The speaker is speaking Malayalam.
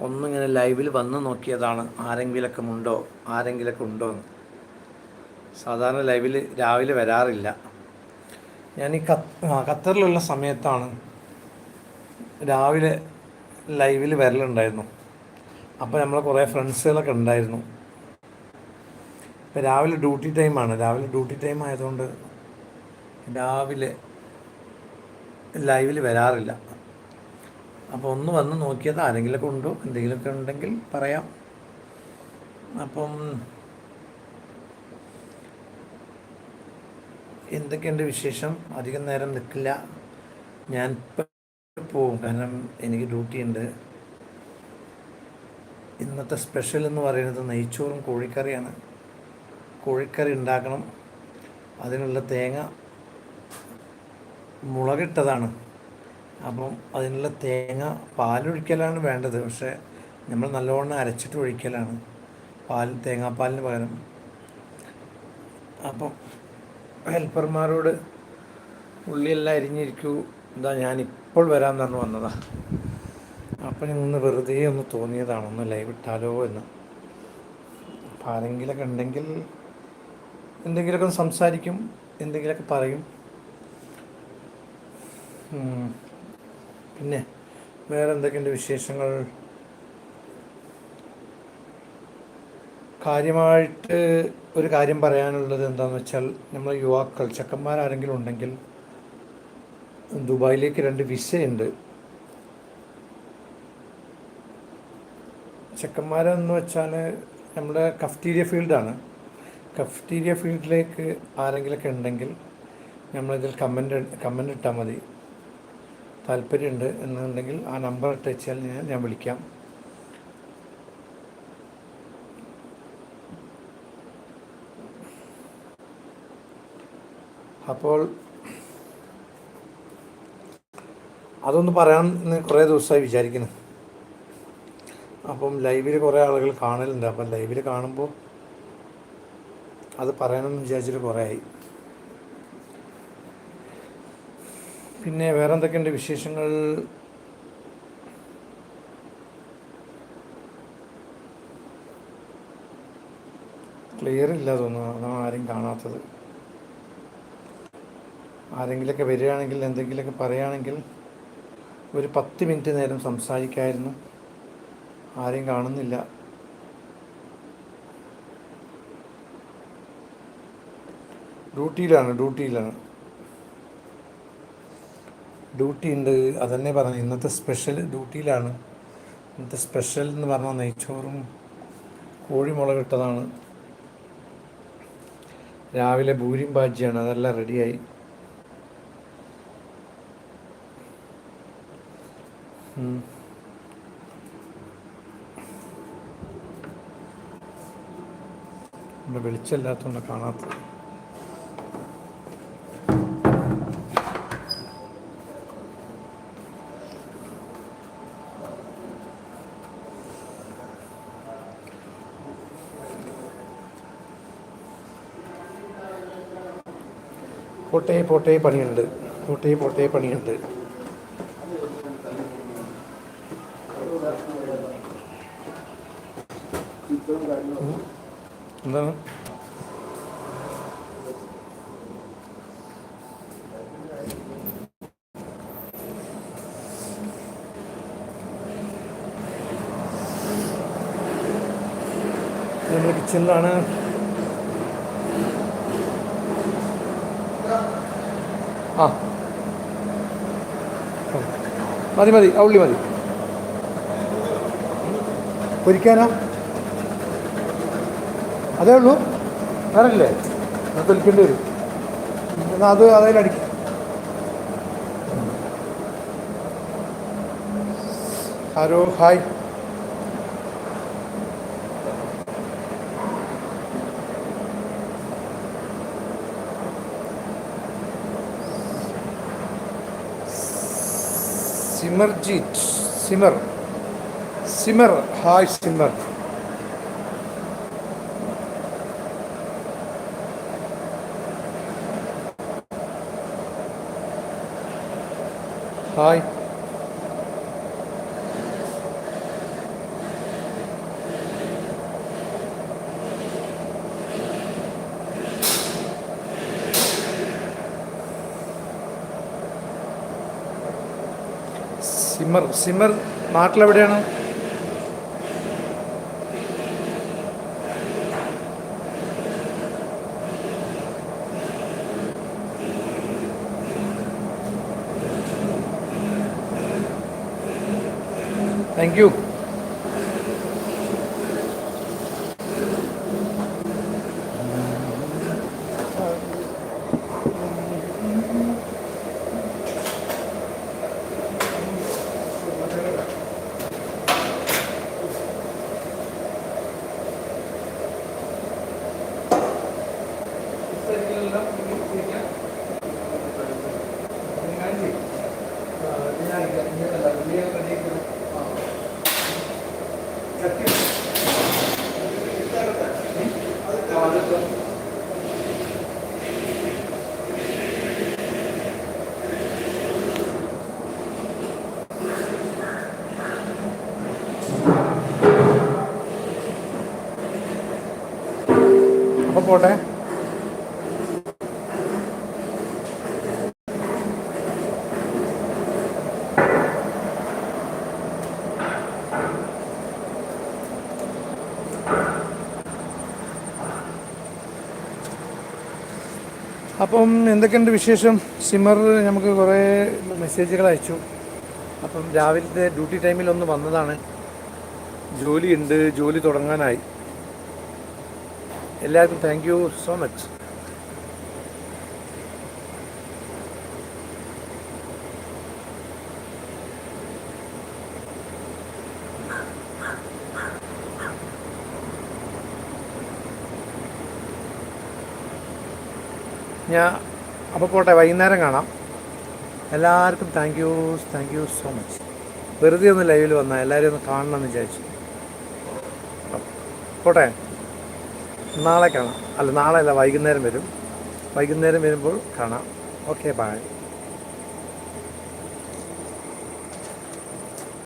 ഒന്നിങ്ങനെ ലൈവിൽ വന്ന് നോക്കിയതാണ് ആരെങ്കിലൊക്കെ ഉണ്ടോ ആരെങ്കിലൊക്കെ ഉണ്ടോ എന്ന്. സാധാരണ ലൈവിൽ രാവിലെ വരാറില്ല. ഞാൻ ഈ ഖത്തറിലുള്ള സമയത്താണ് രാവിലെ ലൈവിൽ വരലുണ്ടായിരുന്നു. അപ്പോൾ നമ്മളെ കുറേ ഫ്രണ്ട്സുകളൊക്കെ ഉണ്ടായിരുന്നു. രാവിലെ ഡ്യൂട്ടി ടൈമാണ്. രാവിലെ ഡ്യൂട്ടി ടൈം ആയതുകൊണ്ട് രാവിലെ ലൈവിൽ വരാറില്ല. അപ്പോൾ ഒന്ന് വന്ന് നോക്കിയത് ആരെങ്കിലുമൊക്കെ ഉണ്ടോ? എന്തെങ്കിലുമൊക്കെ ഉണ്ടെങ്കിൽ പറയാം. അപ്പം എന്തൊക്കെയുണ്ട് വിശേഷം? അധികം നേരം നിൽക്കില്ല. ഞാൻ പോവും കാരണം എനിക്ക് ഡ്യൂട്ടി ഉണ്ട്. ഇന്നത്തെ സ്പെഷ്യൽ എന്ന് പറയുന്നത് നെയ്ച്ചോറും കോഴിക്കറിയാണ്. കോഴിക്കറി ഉണ്ടാക്കണം. അതിനുള്ള തേങ്ങ മുളകിട്ടതാണ്. അപ്പം അതിനുള്ള തേങ്ങ പാലൊഴിക്കലാണ് വേണ്ടത്. പക്ഷേ നമ്മൾ നല്ലവണ്ണം അരച്ചിട്ട് ഒഴിക്കലാണ് പാൽ തേങ്ങാപ്പാലിന് പകരം. അപ്പം ഹെൽപ്പർമാരോട് ഉള്ളിയെല്ലാം അരിഞ്ഞിരിക്കൂ. ഇതാ ഞാനിപ്പോൾ വരാൻ തന്നെ വന്നതാ. അപ്പം ഞങ്ങൾ വെറുതെ ഒന്ന് തോന്നിയതാണ് ഒന്ന് ലൈവ് ഇട്ടാലോ എന്ന്. അപ്പം ആരെങ്കിലൊക്കെ ഉണ്ടെങ്കിൽ എന്തെങ്കിലുമൊക്കെ സംസാരിക്കും എന്തെങ്കിലുമൊക്കെ പറയും. പിന്നെ വേറെ എന്തൊക്കെയുണ്ട് വിശേഷങ്ങൾ? കാര്യമായിട്ട് ഒരു കാര്യം പറയാനുള്ളത് എന്താണെന്ന് വെച്ചാൽ നമ്മൾ യുവാക്കൾ ചെക്കന്മാരാരെങ്കിലും ഉണ്ടെങ്കിൽ ദുബായിലേക്ക് രണ്ട് വിസയുണ്ട്. ചെക്കന്മാരെന്ന് വെച്ചാൽ നമ്മുടെ കഫ്റ്റീരിയ ഫീൽഡാണ്. കഫ്റ്റീരിയ ഫീൽഡിലേക്ക് ആരെങ്കിലുമൊക്കെ ഉണ്ടെങ്കിൽ നമ്മളിതിൽ കമന്റ് കമന്റ് ഇട്ടാൽ മതി. താല്പര്യമുണ്ട് എന്നുണ്ടെങ്കിൽ ആ നമ്പർ ഇട്ട് വെച്ചാൽ ഞാൻ ഞാൻ വിളിക്കാം. അപ്പോൾ അതൊന്ന് പറയാൻ കുറേ ദിവസമായി വിചാരിക്കുന്നു. അപ്പം ലൈവിൽ കുറേ ആളുകൾ കാണലുണ്ട്. അപ്പം ലൈവിൽ കാണുമ്പോൾ അത് പറയണമെന്ന് വിചാരിച്ചിട്ട് കുറേ ആയി പിന്നെ വേറെ എന്തൊക്കെയുണ്ട് വിശേഷങ്ങൾ? ക്ലിയർ ഇല്ല തോന്നുന്നു. അതാണ് ആരും കാണാത്തത്. ആരെങ്കിലൊക്കെ വരികയാണെങ്കിൽ എന്തെങ്കിലുമൊക്കെ പറയുകയാണെങ്കിൽ ഒരു പത്ത് മിനിറ്റ് നേരം സംസാരിക്കായിരുന്നു. ആരെയും കാണുന്നില്ല. ഡ്യൂട്ടിയിലാണ് ഡ്യൂട്ടിയിലാണ്. ഡ്യൂട്ടി ഉണ്ട്. അതന്നെ പറഞ്ഞു. ഇന്നത്തെ സ്പെഷ്യൽ ഡ്യൂട്ടിയിലാണ്. ഇന്നത്തെ സ്പെഷ്യൽ എന്ന് പറഞ്ഞാൽ നെയ്ച്ചോറും കോഴിമുളകിട്ടതാണ് രാവിലെ ഭൂരിയും ബാജിയാണ് അതെല്ലാം റെഡിയായി ഇവിടെ വെളിച്ചമില്ലാത്തതുകൊണ്ട് കാണാത്തത്. പോട്ടേ പോട്ടേ പണിയുണ്ട്. പോട്ടേ പോട്ടേ പണിയുണ്ട്. എന്താണ്? നമ്മുടെ കിച്ചണിലാണ് ആ. മതി മതി ആ ഉള്ളി മതി. പൊരിക്കാനോ? അതേ ഉള്ളൂ? വേറെ ഇല്ലേ അത് തൊലിക്കേണ്ടി വരും. എന്നാൽ അത് അതിലടിക്കും hello hi. Simarjeet Simar Simar hi Simar. Hi. Simar Simar നാട്ടിലെവിടെയാണ് thank you അപ്പോൾ പോട്ടെ. അപ്പം എന്തൊക്കെയുണ്ട് വിശേഷം? സിമർ നമുക്ക് കുറേ മെസ്സേജുകൾ അയച്ചു. അപ്പം രാവിലത്തെ ഡ്യൂട്ടി ടൈമിൽ ഒന്ന് വന്നതാണ്. ജോലിയുണ്ട് ജോലി തുടങ്ങാനായി. എല്ലാവർക്കും താങ്ക് യു സോ മച്ച് ഞാൻ അപ്പോൾ പോട്ടെ വൈകുന്നേരം കാണാം. എല്ലാവർക്കും thank you thank you so much വെറുതെ ഒന്ന് ലൈവിൽ വന്നാൽ എല്ലാവരും ഒന്ന് കാണണം എന്ന് വിചാരിച്ചു. പോട്ടെ നാളെ കാണാം. അല്ല നാളെ അല്ല വൈകുന്നേരം വരും. വൈകുന്നേരം വരുമ്പോൾ കാണാം. Okay bye